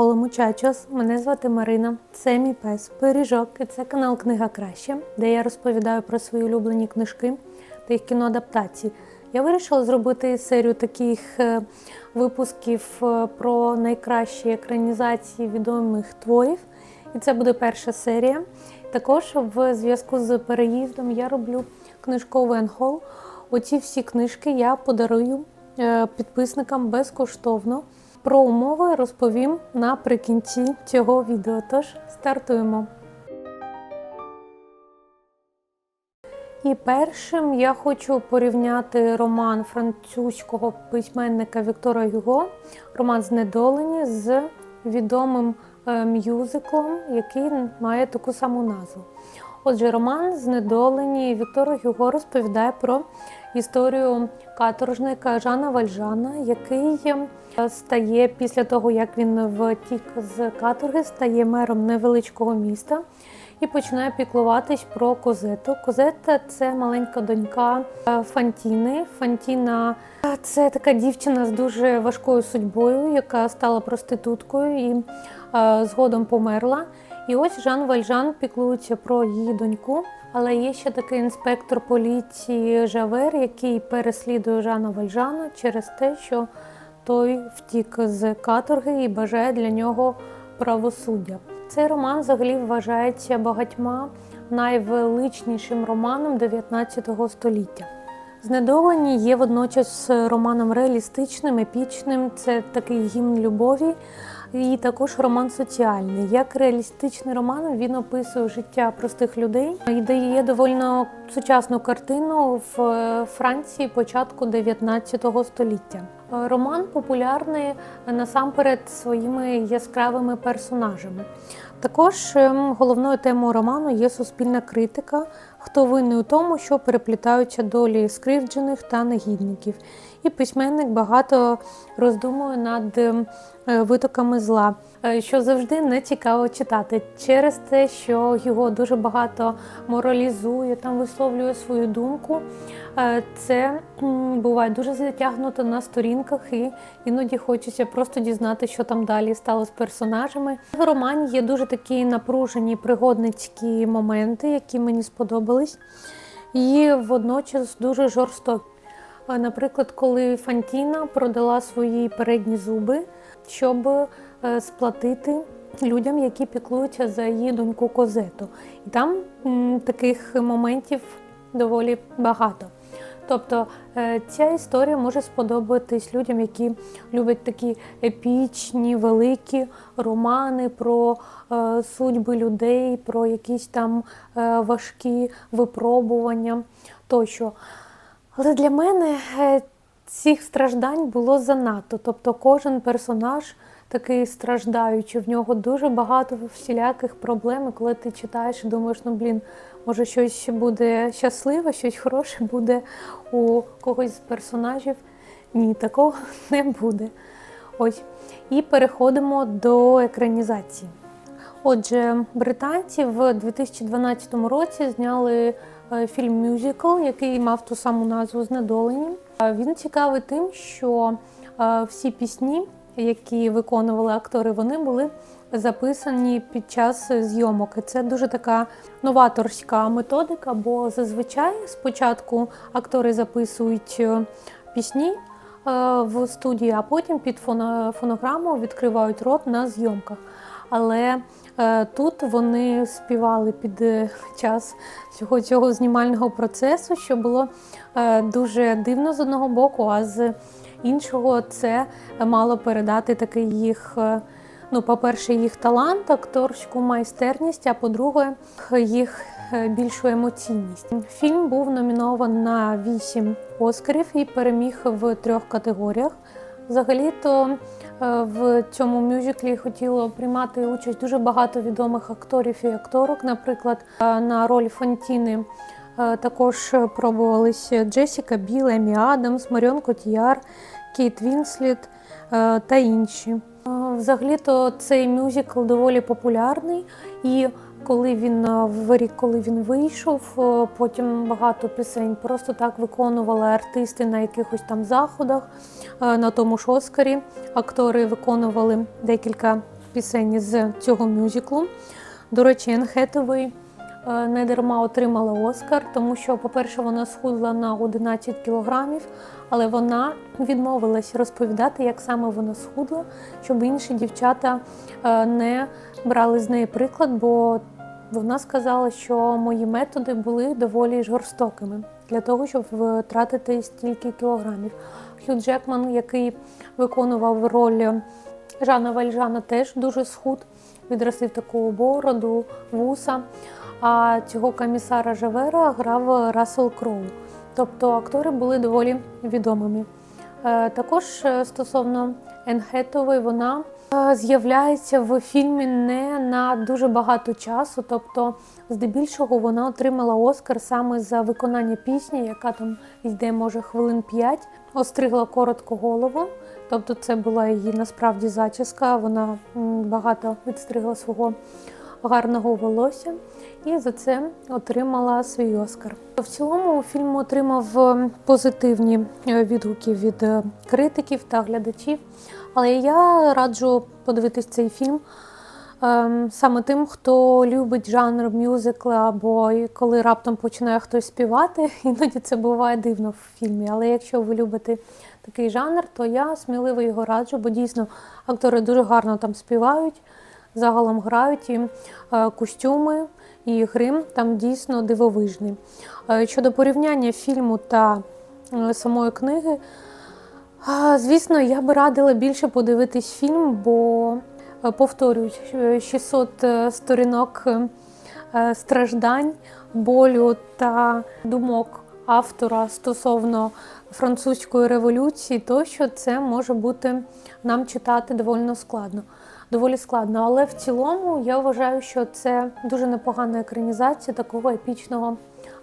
Оле мучачос, мене звати Марина. Це мій пес Пиріжок, і це канал Книга Краще, де я розповідаю про свої улюблені книжки та їх кіноадаптації. Я вирішила зробити серію таких е, випусків е, про найкращі екранізації відомих творів. І це буде перша серія. Також в зв'язку з переїздом я роблю книжковий анхол. Оці всі книжки я подарую е, підписникам безкоштовно. Про умови розповім наприкінці цього відео. Тож стартуємо. І першим я хочу порівняти роман французького письменника Віктора Гюго, роман Знедолені з відомим е, мюзиклом, який має таку саму назву. Отже, роман Знедолені Віктора Гюго розповідає про історію каторжника Жана Вальжана, який е, стає після того, як він втік з каторги, стає мером невеличкого міста і починає піклуватись про Козету. Козета це маленька донька е, Фантіни. Фантіна це така дівчина з дуже важкою судьбою, яка стала проституткою і е, згодом померла. І ось Жан Вальжан піклується про її доньку. Але є ще такий інспектор поліції Жавер, який переслідує Жана Вальжана через те, що той втік з каторги і бажає для нього правосуддя. Цей роман взагалі вважається багатьма найвеличнішим романом 19 століття. Знедолені є водночас романом реалістичним, епічним, це такий гімн любові, і також роман соціальний. Як реалістичний роман він описує життя простих людей і дає доволі сучасну картину в Франції початку 19 століття. Роман популярний насамперед своїми яскравими персонажами. Також ем, головною темою роману є суспільна критика, хто винний у тому, що переплітаються долі скривджених та негідників. І письменник багато роздумує над е, витоками зла, е, що завжди не цікаво читати через те, що його дуже багато моралізує, там висловлює свою думку. Е, Це буває дуже затягнуто на сторінках, і іноді хочеться просто дізнати, що там далі стало з персонажами. В романі є дуже такі напружені пригодницькі моменти, які мені сподобались, і водночас дуже жорстокі. Наприклад, коли Фантіна продала свої передні зуби, щоб е, сплатити людям, які піклуються за її доньку Козету. І там таких моментів доволі багато. Тобто е, ця історія може сподобатись людям, які люблять такі епічні, великі романи про е, судьби людей, про якісь там важкі випробування тощо. Але для мене е, цих страждань було занадто. Тобто кожен персонаж такий страждаючий, в нього дуже багато всіляких проблем. Коли ти читаєш і думаєш, ну блін, може щось буде щасливе, щось хороше буде у когось з персонажів. Ні, такого не буде. Ось. І переходимо до екранізації. Отже, британці в 2012 році зняли фільм мюзикл, який мав ту саму назву Знедолені. Е, Він цікавий тим, що е, всі пісні, які виконували актори, вони були записані під час зйомок. І це дуже така новаторська методика, бо зазвичай спочатку актори записують е, пісні е, в студії, а потім під фоно- фонограму відкривають рот на зйомках. Але е, тут вони співали під е, час цього цього знімального процесу, що було е, дуже дивно з одного боку, а з іншого це мало передати такий їх. е, Ну, по-перше, їх талант, акторську майстерність, а по-друге, їх е, більшу емоційність. Фільм був номінований на 8 оскарів і переміг в трьох категоріях. Взагалі-то е, в цьому мюзиклі хотіло приймати участь дуже багато відомих акторів і акторок. Наприклад, е, на роль Фонтіни е, також пробувалися Джесіка Біл, Емі Адамс, Маріон Котіяр, Кейт Вінсліт е, та інші. Е, Взагалі-то цей мюзикл доволі популярний, і коли він е, в рік, коли він вийшов, е, потім багато пісень просто так виконували артисти на якихось там заходах. Е, На тому ж Оскарі актори виконували декілька пісень з цього мюзиклу. До речі, Енн Хетевей е, не дарма отримала Оскар, тому що, по-перше, вона схудла на 11 кілограмів, але вона відмовилась розповідати, як саме вона схудла, щоб інші дівчата е, не брали з неї приклад, бо вона сказала, що мої методи були доволі жорстокими для того, щоб втратити стільки кілограмів. Хью Джекман, який виконував роль Жана Вальжана, теж дуже схуд, відростив таку бороду, вуса. А цього комісара Жавера грав Рассел Кроу. Тобто актори були доволі відомими. Е, Також е, стосовно Енн Хетової, вона е, з'являється в фільмі не на дуже багато часу. Тобто, здебільшого, вона отримала Оскар саме за виконання пісні, яка там йде, може, хвилин 5. Остригла коротко голову. Тобто, це була її насправді зачіска. Вона багато відстригла свого гарного волосся і за це отримала свій Оскар. В цілому фільм отримав е, позитивні е, відгуки від е, критиків та глядачів. Але я раджу подивитись цей фільм ем, саме тим, хто любить жанр мюзикла, або коли раптом починає хтось співати, іноді це буває дивно в фільмі. Але якщо ви любите такий жанр, то я сміливо його раджу, бо дійсно актори дуже гарно там співають, загалом грають і костюми. І грим там дійсно дивовижний. Е, Щодо порівняння фільму та е, самої книги, Звісно, я би радила більше подивитись фільм, бо е, повторюсь, е, 600 е, сторінок страждань, болю та думок автора стосовно французької революції, тощо це може бути нам читати доволі складно. Доволі складно, але в цілому я вважаю, що це дуже непогана екранізація такого епічного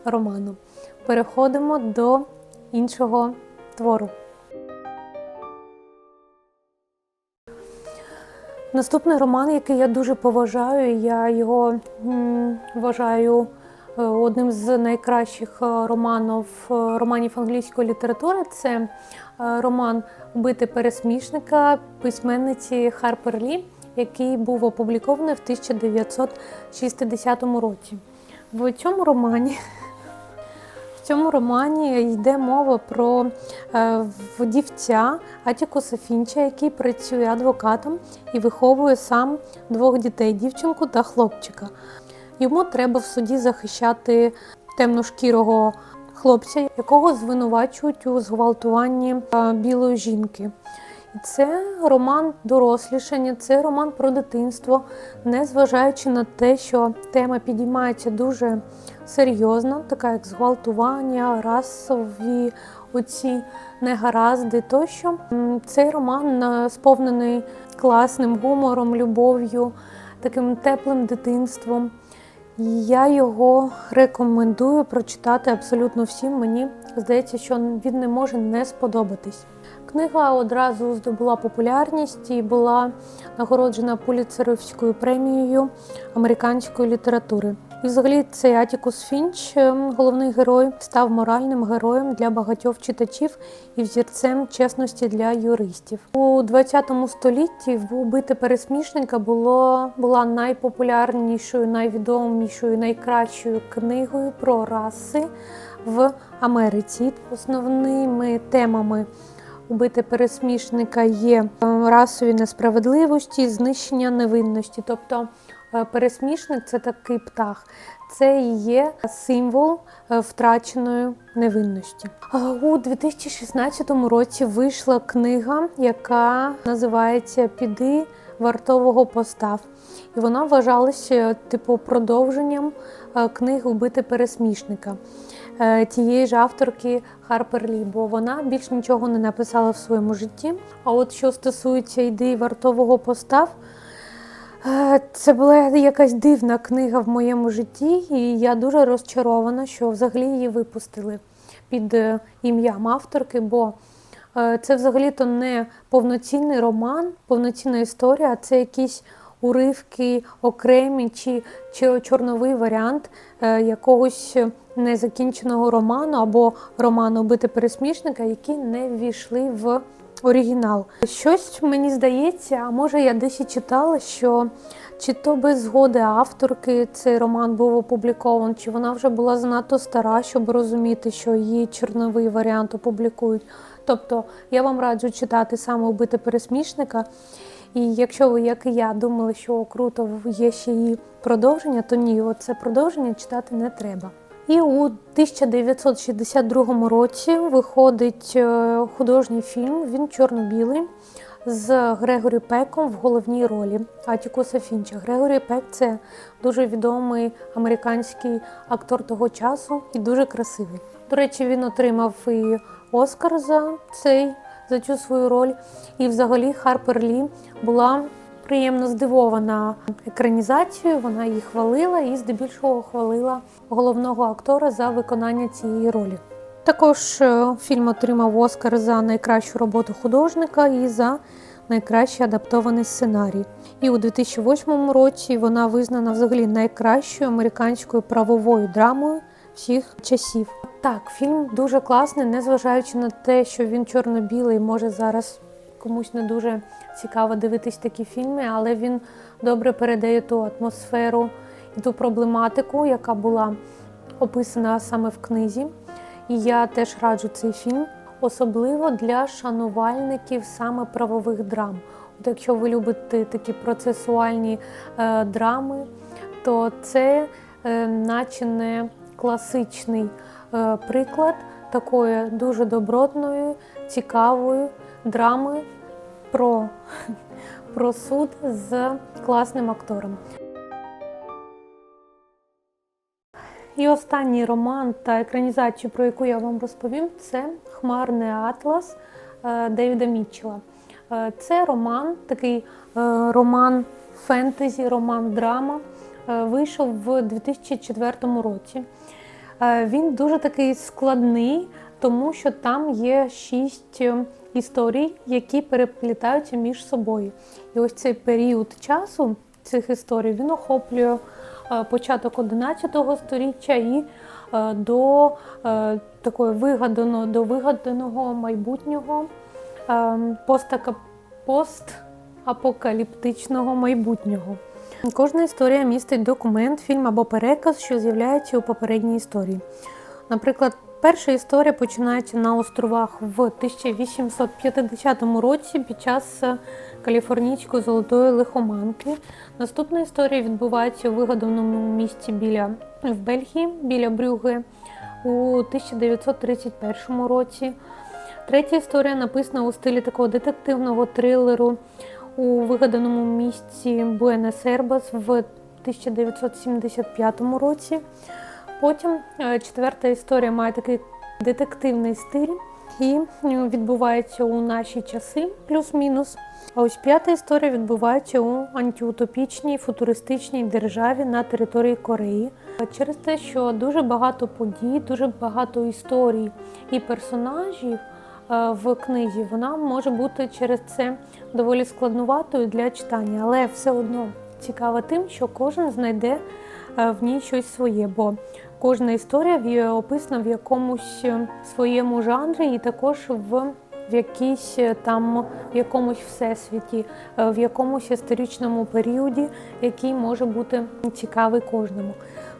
роману. Переходимо до іншого твору. Наступний роман, який я дуже поважаю, я його м, вважаю е, одним з найкращих е, романів, е, романів англійської літератури. Це роман Убити пересмішника письменниці Харпер Лі, який був опублікований в 1960 році. В цьому романі в цьому романі йде мова про е, вдівця Атікуса Фінча, який працює адвокатом і виховує сам двох дітей дівчинку та хлопчика. Йому треба в суді захищати темношкірого хлопця, якого звинувачують у зґвалтуванні е, білої жінки. Це роман дорослішання, це роман про дитинство, незважаючи на те, що тема підіймається дуже серйозно, така як зґвалтування, расові оці негаразди. Тощо цей роман е, сповнений класним гумором, любов'ю, таким теплим дитинством. І Я його рекомендую прочитати абсолютно всім. Мені здається, що він не може не сподобатись. Книга одразу здобула популярність і була нагороджена Пуліцерівською премією американської літератури. І взагалі цей Атікус Фінч, ем, головний герой, став моральним героєм для багатьох читачів і взірцем чесності для юристів. У 20 столітті вбити пересмішника було була найпопулярнішою, найвідомішою, найкращою книгою про раси в Америці. Основними темами убити пересмішника є е, расові несправедливості, знищення невинності. Тобто е, пересмішник це такий птах, це і є символ е, втраченої невинності. У 2016 році вийшла книга, яка називається Піди вартового постав. І вона вважалася типу продовженням книги Убити пересмішника тієї ж авторки Харпер Лі, бо вона більш нічого не написала в своєму житті. А от що стосується ідеї вартового постав, е, це була якась дивна книга в моєму житті, і я дуже розчарована, що взагалі її випустили під е, ім'ям авторки. бо Е, Це взагалі-то не повноцінний роман, повноцінна історія, а це якісь уривки окремі чи, чи чорновий варіант е, якогось незакінченого роману або роману Убити пересмішника, які не ввійшли в оригінал. Щось мені здається, а може я десь читала, що чи то без згоди авторки цей роман був опублікований, чи вона вже була занадто стара, щоб розуміти, що її чорновий варіант опублікують. Тобто я вам раджу читати саме убити пересмішника. І якщо ви, як і я, думали, що круто є ще і продовження, то ні, оце продовження читати не треба. І у 1962 році виходить е, художній фільм, він чорно-білий, з Грегорі Пеком в головній ролі Атікуса Фінча. Грегорі Пек це дуже відомий американський актор того часу і дуже красивий. До речі, він отримав і Оскар за цей за цю свою роль. І взагалі Харпер Лі була приємно здивована екранізацією. Вона її хвалила і здебільшого хвалила головного актора за виконання цієї ролі. Також е, фільм отримав Оскар за найкращу роботу художника і за найкращий адаптований сценарій. І у 2008 році вона визнана взагалі найкращою американською правовою драмою всіх часів. Так, фільм дуже класний, незважаючи на те, що він чорно-білий, може зараз комусь не дуже цікаво дивитись такі фільми, але він добре передає ту атмосферу і ту проблематику, яка була описана саме в книзі. І я теж раджу цей фільм, особливо для шанувальників саме правових драм. От якщо ви любите такі процесуальні е, драми, то це е, наче не класичний е, приклад такої дуже добротної, цікавої драми про, про суд з класним актором. І останній роман та екранізацію, про яку я вам розповім, це Хмарний Атлас е, Девіда Мітчела. Е, Це роман, такий е, роман фентезі, роман драма. Вийшов в 2004 році. Він дуже такий складний, тому що там є шість історій, які переплітаються між собою. І ось цей період часу цих історій він охоплює е, початок 11 століття і е, до е, такої вигаданого, до вигаданого майбутнього постапокаліптичного майбутнього. Кожна історія містить документ, фільм або переказ, що з'являється у попередній історії. Наприклад, перша історія починається на островах в 1850 році під час е, каліфорнійської золотої лихоманки. Наступна історія відбувається у вигаданому місті біля в Бельгії, біля Брюге у 1931 році. Третя історія написана у стилі такого детективного трилеру у вигаданому місті Буенес-Ербас в 1975 році. Потім е, четверта історія має такий детективний стиль і е, відбувається у наші часи, плюс-мінус. А ось п'ята історія відбувається у антиутопічній футуристичній державі на території Кореї. Через те, що дуже багато подій, дуже багато історій і персонажів е, в книзі, вона може бути через це доволі складнуватою для читання, але все одно цікава тим, що кожен знайде в ній щось своє, бо кожна історія в- описана в якомусь е, своєму жанрі і також в. В якійсь е, там в якомусь всесвіті, е, в якомусь історичному періоді, який може бути цікавий кожному.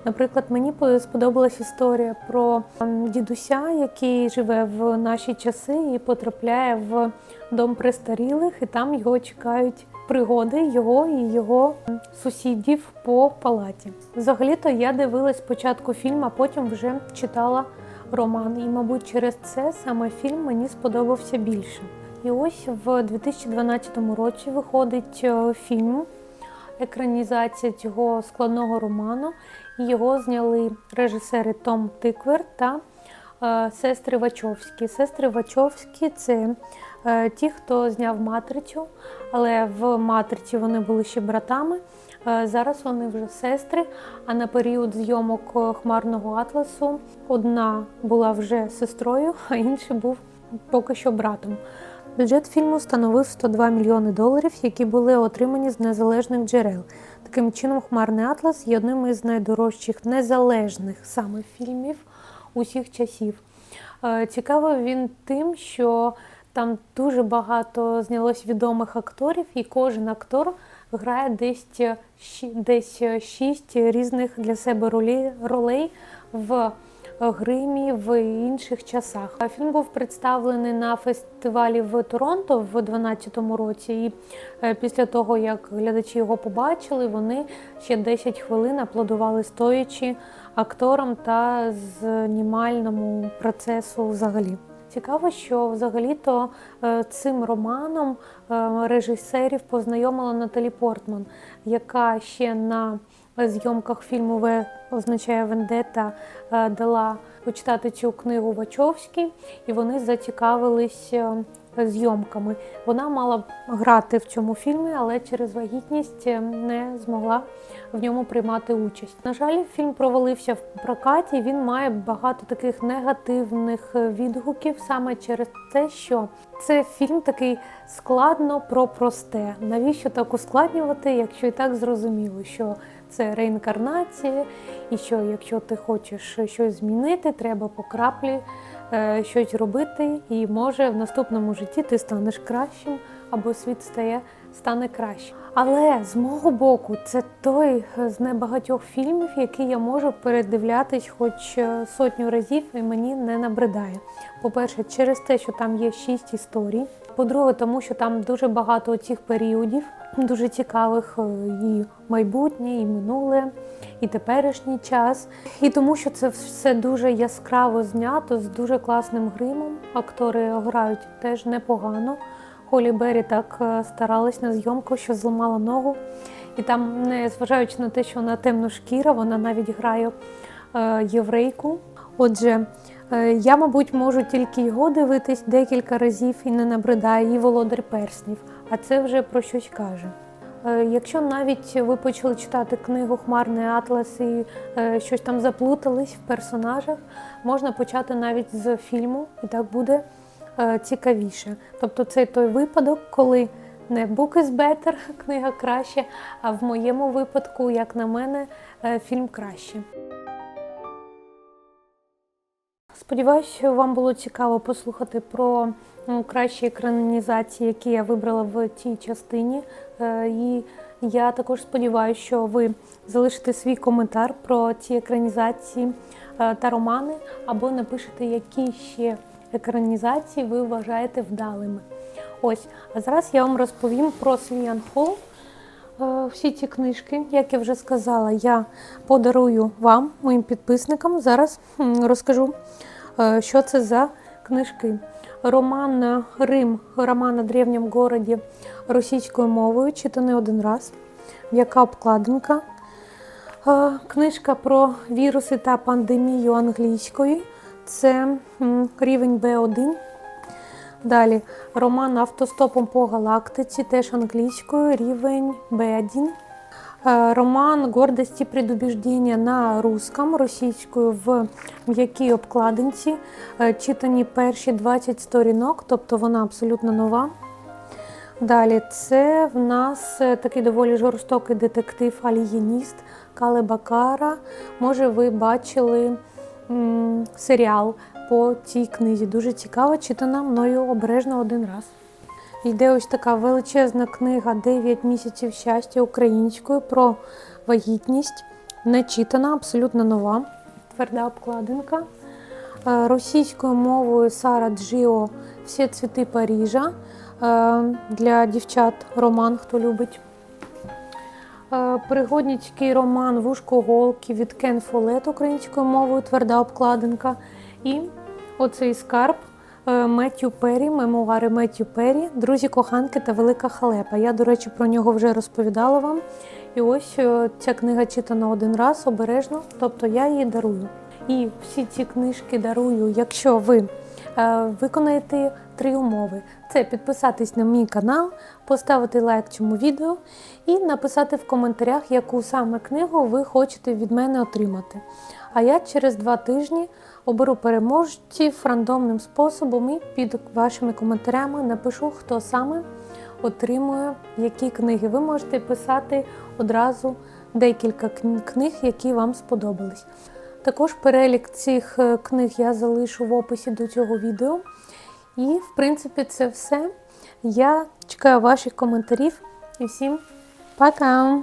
Наприклад, мені по- сподобалась історія про ем, дідуся, який живе в наші часи і потрапляє в дом престарілих, і там його чекають пригоди його і його сусідів по палаті. Взагалі-то я дивилась спочатку фільм, а потім вже читала роман. І, мабуть, через це саме фільм мені сподобався більше. І ось в 2012 році виходить е, фільм, екранізація цього складного роману. Його зняли режисери Том Тиквер та сестри Вачовські. Сестри Вачовські це е, ті, хто зняв матрицю, але в матриці вони були ще братами. Е, Зараз вони вже сестри. А на період зйомок е, хмарного атласу одна була вже сестрою, а інший був поки що братом. Бюджет фільму становив 102 мільйони доларів, які були отримані з незалежних джерел. Таким чином, Хмарний Атлас є одним із найдорожчих незалежних саме фільмів усіх часів. Е, Цікавий він тим, що Там дуже багато знялось відомих акторів, і кожен актор грає десь, е, десь е, шість різних для себе ролей в е, гримі в інших часах. Фільм був представлений на фестивалі в Торонто в 2012 році. І е, після того, як глядачі його побачили, вони ще 10 хвилин аплодували стоячи акторам та знімальному процесу взагалі. Цікаво, що взагалі-то е, цим романом е, режисерів познайомила Наталі Портман, яка ще на зйомках фільму В означає Вендета е, дала почитати цю книгу Вачовській, і вони зацікавились е, зйомками. Вона мала грати в цьому фільмі, але через вагітність е, не змогла в ньому приймати участь. На жаль, фільм провалився в прокаті. Він має багато таких негативних відгуків саме через те, що це фільм такий складно про просте. Навіщо так ускладнювати, якщо і так зрозуміло, що це реінкарнація, і що якщо ти хочеш щось змінити, треба по краплі е, щось робити, і може в наступному житті ти станеш кращим або світ стає стане краще. Але з мого боку, це той з небагатьох фільмів, який я можу передивлятись хоч е, сотню разів, і мені не набридає. По-перше, через те, що там є шість історій. По-друге, тому що там дуже багато цих періодів, дуже цікавих е, і майбутнє, і минуле, і теперішній час. І тому, що це все дуже яскраво знято з дуже класним гримом. Актори грають теж непогано. Холі Беррі так е, старалась на зйомку, що зламала ногу. І там, не зважаючи на те, що вона темношкіра, вона навіть грає е, єврейку. Отже, я, мабуть, можу тільки його дивитись декілька разів і не набридає і володар перснів, а це вже про щось каже. Е, Якщо навіть ви почали читати книгу Хмарний Атлас і е, щось там заплутались в персонажах, можна почати навіть з фільму, і так буде е, цікавіше. Тобто це той випадок, коли не book is better, книга краще, а в моєму випадку, як на мене, е, фільм краще. Сподіваюся, що вам було цікаво послухати про ну, кращі екранізації, які я вибрала в цій частині. Е, І я також сподіваюся, що ви залишите свій коментар про ці екранізації е, та романи, або напишете, які ще екранізації ви вважаєте вдалими. Ось, а зараз я вам розповім про Свіян Холл. Е, Всі ці книжки, як я вже сказала, я подарую вам, моїм підписникам. Зараз розкажу, е, що це за книжки. Роман е, Рим, роман о древньому городі російською мовою, читаний один раз. Яка обкладинка? Книжка про віруси та пандемію англійською. Це рівень Б1. Далі роман Автостопом по галактиці, теж англійською, рівень Б1. Е, Роман Гордості предубіждення на русском, російською в м'якій обкладинці. Е, Читані перші 20 сторінок, тобто вона абсолютно нова. Далі це в нас е, такий доволі жорстокий детектив алієніст Кале Бакара. Може, ви бачили м, серіал по цій книзі. Дуже цікаво, читана мною обережно один раз. Йде ось така величезна книга «9 місяців щастя українською про вагітність. Не читана, абсолютно нова. Тверда обкладинка. Е, Російською мовою Сара Джіо Всі цвіти Парижа. Е, Для дівчат роман, хто любить. Е, Пригодницький роман Вушко голки від Кен Фолет українською мовою, тверда обкладинка. І оцей скарб е, Меттю Перрі, мемуари Меттю Перрі, друзі коханки та велика халепа. Я, до речі, про нього вже розповідала вам. І ось е, ця книга читана один раз обережно, тобто я її дарую. І всі ці книжки дарую, якщо ви е, виконаєте три умови: це підписатись на мій канал, поставити лайк цьому відео і написати в коментарях, яку саме книгу ви хочете від мене отримати. А я через два тижні оберу переможців рандомним способом і під вашими коментарями напишу, хто саме отримує які книги. Ви можете писати одразу декілька книг, які вам сподобались. Також перелік цих е, книг я залишу в описі до цього відео. І, в принципі, це все. Я чекаю ваших коментарів і всім пока!